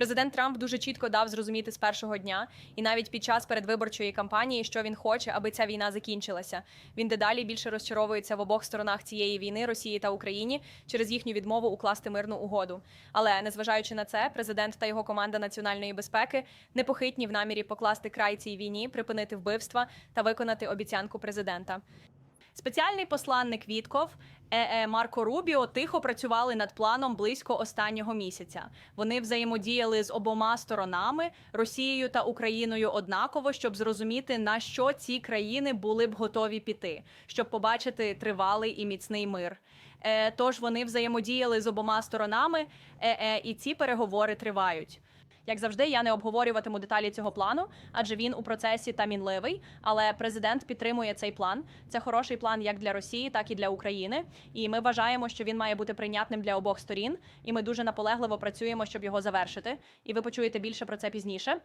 Президент Трамп дуже чітко дав зрозуміти з першого дня, і навіть під час передвиборчої кампанії, що він хоче, аби ця війна закінчилася. Він дедалі більше розчаровується в обох сторонах цієї війни Росії та Україні через їхню відмову укласти мирну угоду. Але незважаючи на це, президент та його команда національної безпеки непохитні в намірі покласти край цій війні, припинити вбивства та виконати обіцянку президента. Спеціальний посланник Вітков Марко Рубіо тихо працювали над планом близько останнього місяця. Вони взаємодіяли з обома сторонами Росією та Україною однаково, щоб зрозуміти на що ці країни були б готові піти, щоб побачити тривалий і міцний мир. Е, тож вони взаємодіяли з обома сторонами, і ці переговори тривають. Як завжди, я не обговорюватиму деталі цього плану, адже він у процесі та мінливий. Але президент підтримує цей план. Це хороший план як для Росії, так і для України. І ми вважаємо, що він має бути прийнятним для обох сторін. І ми дуже наполегливо працюємо, щоб його завершити. І ви почуєте більше про це пізніше.